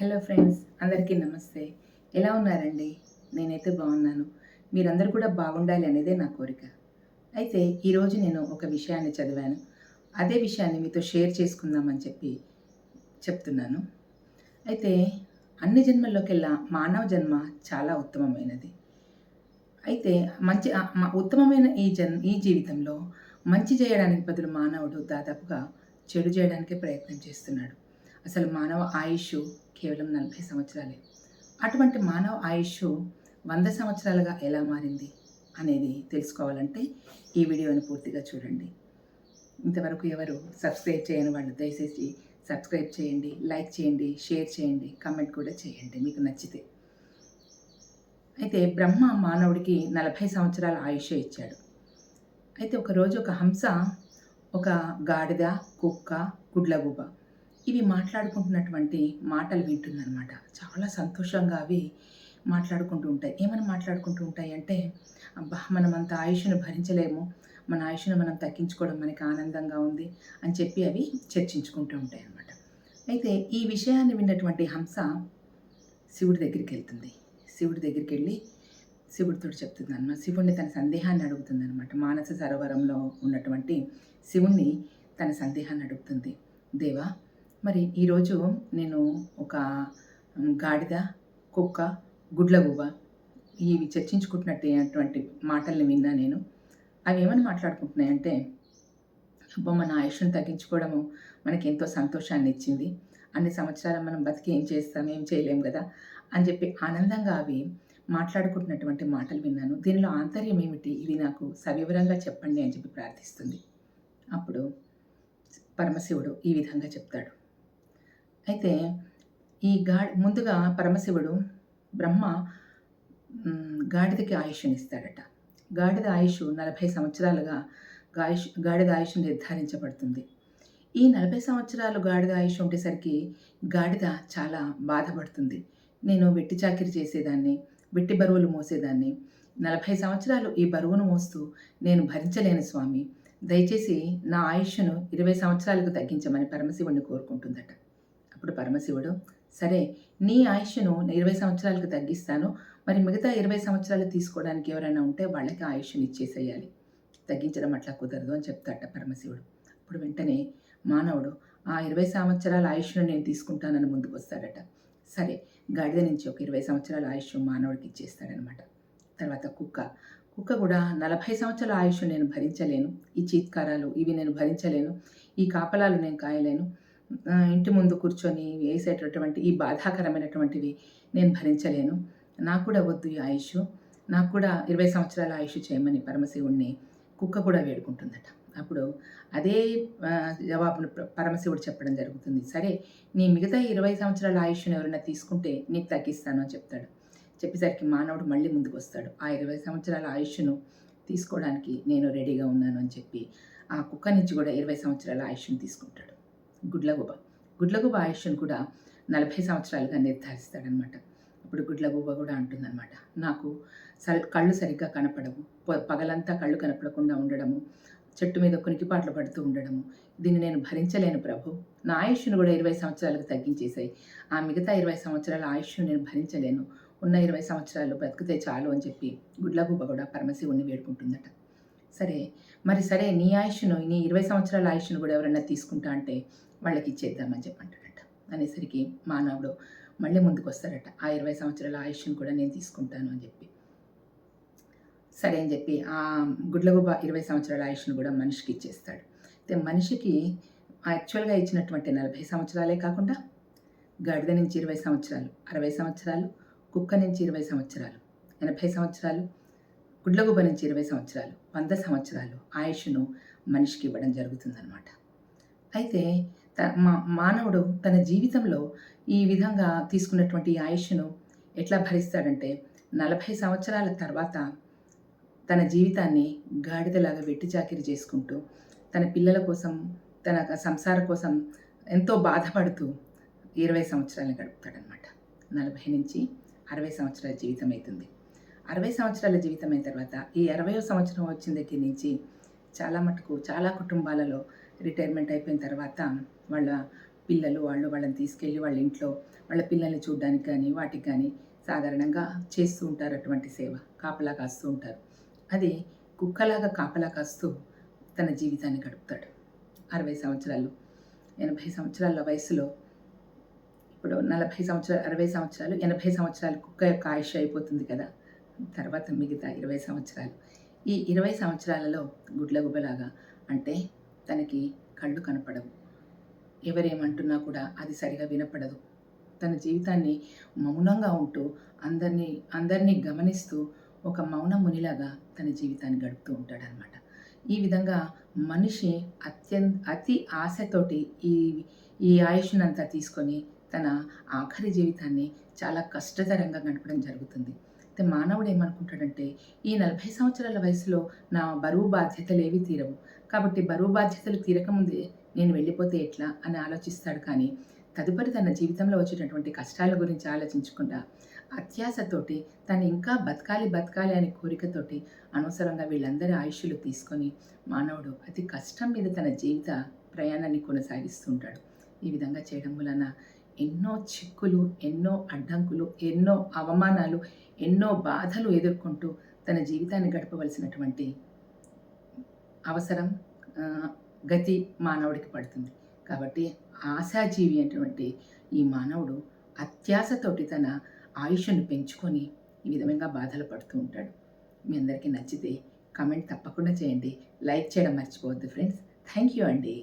Hello friends అందరికీ నమస్తే. ఎలా ఉన్నారండి? నేనైతే బాగున్నాను. మీరందరూ కూడా బాగుండాలి అనేదే నా కోరిక. అయితే ఈరోజు నేను ఒక విషయాన్ని చదివాను. అదే విషయాన్ని మీతో షేర్ చేసుకుందామని చెప్పి చెప్తున్నాను. అయితే అన్ని జన్మల్లోకెల్లా మానవ జన్మ చాలా ఉత్తమమైనది. అయితే మంచి ఉత్తమమైన ఈ జన్ ఈ జీవితంలో మంచి చేయడానికి బదులు మానవుడు దాదాపుగా చెడు చేయడానికే ప్రయత్నం చేస్తున్నాడు. అసలు మానవ ఆయుష్ కేవలం నలభై సంవత్సరాలే. అటువంటి మానవ ఆయుష్ వంద సంవత్సరాలుగా ఎలా మారింది అనేది తెలుసుకోవాలంటే ఈ వీడియోని పూర్తిగా చూడండి. ఇంతవరకు ఎవరు సబ్స్క్రైబ్ చేయని వాళ్ళు దయచేసి సబ్స్క్రైబ్ చేయండి లైక్ చేయండి షేర్ చేయండి కమెంట్ కూడా చేయండి మీకు నచ్చితే. అయితే బ్రహ్మ మానవుడికి నలభై సంవత్సరాల ఆయుష్ ఇచ్చాడు. అయితే ఒకరోజు ఒక హంస ఒక గాడిద కుక్క గుడ్లగూబ ఇవి మాట్లాడుకుంటున్నటువంటి మాటలు వింటుందన్నమాట. చాలా సంతోషంగా అవి మాట్లాడుకుంటూ ఉంటాయి. ఏమైనా మాట్లాడుకుంటూ ఉంటాయి అంటే అబ్బా మనం అంత ఆయుష్ను భరించలేము. మన ఆయుష్ను మనం తగ్గించుకోవడం మనకి ఆనందంగా ఉంది అని చెప్పి అవి చర్చించుకుంటూ ఉంటాయి అన్నమాట అయితే ఈ విషయాన్ని విన్నటువంటి హంస శివుడి దగ్గరికి వెళ్తుంది. శివుడి దగ్గరికి వెళ్ళి శివుడితో చెప్తుంది అన్నమాట శివుణ్ణి తన సందేహాన్ని అడుగుతుంది అనమాట మానస సరోవరంలో ఉన్నటువంటి శివుణ్ణి తన సందేహాన్ని అడుగుతుంది. దేవా మరి ఈరోజు నేను ఒక గాడిద కుక్క గుడ్లగూబ ఇవి చర్చించుకుంటున్నటువంటి మాటల్ని విన్నా నేను. అవి ఏమని మాట్లాడుకుంటున్నాయంటే అబ్బో మన ఆయుష్ను తగ్గించుకోవడము మనకి ఎంతో సంతోషాన్ని ఇచ్చింది. అన్ని సంవత్సరాలు మనం బతికి ఏం చేస్తాం ఏం చేయలేం కదా? అని చెప్పి ఆనందంగా అవి మాట్లాడుకుంటున్నటువంటి మాటలు విన్నాను. దీనిలో ఆంతర్యం ఏమిటి? ఇది నాకు సవివరంగా చెప్పండి అని చెప్పి ప్రార్థిస్తుంది. అప్పుడు పరమశివుడు ఈ విధంగా చెప్తాడు. అయితే ఈ గా ముందుగా పరమశివుడు బ్రహ్మ గాడిదకి ఆయుష్ని ఇస్తాడట గాడిద ఆయుష్ నలభై సంవత్సరాలుగా గాయుష్ గాడిద ఆయుష్ నిర్ధారించబడుతుంది. ఈ నలభై సంవత్సరాలు గాడిద ఆయుష్ ఉండేసరికి గాడిద చాలా బాధపడుతుంది. నేను వెట్టి చాకిరి చేసేదాన్ని వెట్టి బరువులు మోసేదాన్ని. నలభై సంవత్సరాలు ఈ బరువును మోస్తూ నేను భరించలేను స్వామి. దయచేసి నా ఆయుష్ను ఇరవై సంవత్సరాలకు తగ్గించమని పరమశివుడిని కోరుకుంటుందట. అప్పుడు పరమశివుడు సరే నీ ఆయుష్ను ఇరవై సంవత్సరాలకు తగ్గిస్తాను. మరి మిగతా ఇరవై సంవత్సరాలు తీసుకోవడానికి ఎవరైనా ఉంటే వాళ్ళకి ఆయుష్ని ఇచ్చేసేయాలి. తగ్గించడం అట్లా కుదరదు అని చెప్తాట పరమశివుడు. అప్పుడు వెంటనే మానవుడు ఆ ఇరవై సంవత్సరాల ఆయుష్ను నేను తీసుకుంటానని ముందుకు వస్తాడట. సరే గాడిద నుంచి ఒక ఇరవై సంవత్సరాల ఆయుష్ మానవుడికి ఇచ్చేస్తాడనమాట. తర్వాత కుక్క. కుక్క కూడా నలభై సంవత్సరాల ఆయుష్ నేను భరించలేను. ఈ చీత్కారాలు ఇవి నేను భరించలేను. ఈ కాపలాలు నేను కాయలేను. ఇంటి ముందు కూర్చొని వేసేటటువంటి ఈ బాధాకరమైనటువంటివి నేను భరించలేను. నాకు కూడా వద్దు ఈ ఆయుష్. నాకు కూడా ఇరవై సంవత్సరాల ఆయుష్ చేయమని పరమశివుణ్ణి కుక్క కూడా వేడుకుంటుందట. అప్పుడు అదే జవాబును పరమశివుడు చెప్పడం జరుగుతుంది. సరే నీ మిగతా ఇరవై సంవత్సరాల ఆయుష్ను ఎవరైనా తీసుకుంటే నీకు తగ్గిస్తాను అని చెప్తాడు. చెప్పేసరికి మానవుడు మళ్ళీ ముందుకు వస్తాడు. ఆ ఇరవై సంవత్సరాల ఆయుష్ను తీసుకోవడానికి నేను రెడీగా ఉన్నాను అని చెప్పి ఆ కుక్క నుంచి కూడా ఇరవై సంవత్సరాల ఆయుష్ను తీసుకుంటాడు. గుడ్లగుబ. గుడ్లగుబ ఆయుష్ను కూడా నలభై సంవత్సరాలుగా నిర్ధారిస్తాడనమాట. ఇప్పుడు గుడ్లగుబ కూడా అంటుందన్నమాట నాకు సరి కళ్ళు సరిగ్గా కనపడవు. ప- పగలంతా కళ్ళు కనపడకుండా ఉండడము చెట్టు మీద కొనికిపాట్లు పడుతూ ఉండడము దీన్ని నేను భరించలేను ప్రభు. నా ఆయుష్ను కూడా ఇరవై సంవత్సరాలకు తగ్గించేశాయి. ఆ మిగతా ఇరవై సంవత్సరాల ఆయుష్ను నేను భరించలేను. ఉన్న ఇరవై సంవత్సరాలు బ్రతికితే చాలు అని చెప్పి గుడ్లగుబ కూడా పరమశివుణ్ణి వేడుకుంటుందట. సరే మరి సరే నీ ఆయుష్ను నీ ఇరవై సంవత్సరాల ఆయుష్ను కూడా ఎవరైనా తీసుకుంటా అంటే వాళ్ళకి ఇచ్చేద్దామని చెప్పి అంటాడట అనేసరికి మానవుడు మళ్ళీ ముందుకు వస్తాడట ఆ ఇరవై సంవత్సరాల ఆయుష్ని కూడా నేను తీసుకుంటాను అని చెప్పి. సరే అని చెప్పి ఆ గుడ్లగుబ ఇరవై సంవత్సరాల ఆయుష్ను కూడా మనిషికి ఇచ్చేస్తాడు. అయితే మనిషికి యాక్చువల్గా ఇచ్చినటువంటి నలభై సంవత్సరాలే కాకుండా గాడిద నుంచి ఇరవై సంవత్సరాలు అరవై సంవత్సరాలు కుక్క నుంచి ఇరవై సంవత్సరాలు ఎనభై సంవత్సరాలు గుడ్లగుబ నుంచి ఇరవై సంవత్సరాలు వంద సంవత్సరాలు ఆయుష్ను మనిషికి ఇవ్వడం జరుగుతుందన్నమాట. అయితే మానవుడు తన జీవితంలో ఈ విధంగా తీసుకున్నటువంటి ఆయుష్ను ఎట్లా భరిస్తాడంటే నలభై సంవత్సరాల తర్వాత తన జీవితాన్ని గాడిదలాగా వెట్టి చాకిరి చేసుకుంటూ తన పిల్లల కోసం తన సంసార కోసం ఎంతో బాధపడుతూ ఇరవై సంవత్సరాలు గడుపుతాడనమాట నలభై నుంచి అరవై సంవత్సరాల జీవితం అవుతుంది అరవై సంవత్సరాల జీవితం అయిన తర్వాత ఈ అరవయో సంవత్సరం వచ్చిన దగ్గర నుంచి చాలా మటుకు చాలా కుటుంబాలలో రిటైర్మెంట్ అయిపోయిన తర్వాత వాళ్ళ పిల్లలు వాళ్ళు వాళ్ళని తీసుకెళ్ళి వాళ్ళ ఇంట్లో వాళ్ళ పిల్లల్ని చూడడానికి కానీ వాటికి కానీ సాధారణంగా చేస్తూ ఉంటారు అటువంటి సేవ. కాపలా కాస్తూ ఉంటారు. అది కుక్కలాగా కాపలా కాస్తూ తన జీవితాన్ని గడుపుతాడు. అరవై సంవత్సరాలు ఎనభై సంవత్సరాల వయసులో ఇప్పుడు నలభై సంవత్సరాలు అరవై సంవత్సరాలు ఎనభై సంవత్సరాలు కుక్క యొక్క ఆయుష్ అయిపోతుంది కదా. తర్వాత మిగతా ఇరవై సంవత్సరాలు. ఈ ఇరవై సంవత్సరాలలో గుడ్లగుబలాగా అంటే తనకి కళ్ళు కనపడవు. ఎవరేమంటున్నా కూడా అది సరిగా వినపడదు. తన జీవితాన్ని మౌనంగా ఉంటూ అందరినీ అందరినీ గమనిస్తూ ఒక మౌన మునిలాగా తన జీవితాన్ని గడుపుతూ ఉంటాడనమాట ఈ విధంగా మనిషి అత్యంత అతి ఆశతోటి ఈ ఈ ఆయుష్నంతా తీసుకొని తన ఆఖరి జీవితాన్ని చాలా కష్టతరంగా గడపడం జరుగుతుంది. అయితే మానవుడు ఏమనుకుంటాడంటే ఈ నలభై సంవత్సరాల వయసులో నా బరువు బాధ్యతలు ఏవి తీరవు. కాబట్టి బరువు బాధ్యతలు తీరకముందే నేను వెళ్ళిపోతే ఎట్లా అని ఆలోచిస్తాడు. కానీ తదుపరి తన జీవితంలో వచ్చేటటువంటి కష్టాల గురించి ఆలోచించకుండా అత్యాశతోటి తను ఇంకా బతకాలి బతకాలి అనే కోరికతోటి అనవసరంగా వీళ్ళందరి ఆయుష్లు తీసుకొని మానవుడు అతి కష్టం మీద తన జీవిత ప్రయాణాన్ని కొనసాగిస్తుంటాడు. ఈ విధంగా చేయడం వలన ఎన్నో చిక్కులు ఎన్నో అడ్డంకులు ఎన్నో అవమానాలు ఎన్నో బాధలు ఎదుర్కొంటూ తన జీవితాన్ని గడపవలసినటువంటి అవసరం గతి మానవుడికి పడుతుంది. కాబట్టి ఆశాజీవి అటువంటి ఈ మానవుడు అత్యాశతోటి తన ఆయుష్ను పెంచుకొని ఈ విధంగా బాధలు పడుతూ ఉంటాడు. మీ అందరికీ నచ్చితే కమెంట్ తప్పకుండా చేయండి. లైక్ చేయడం మర్చిపోవద్దు ఫ్రెండ్స్. థ్యాంక్ యూ అండి.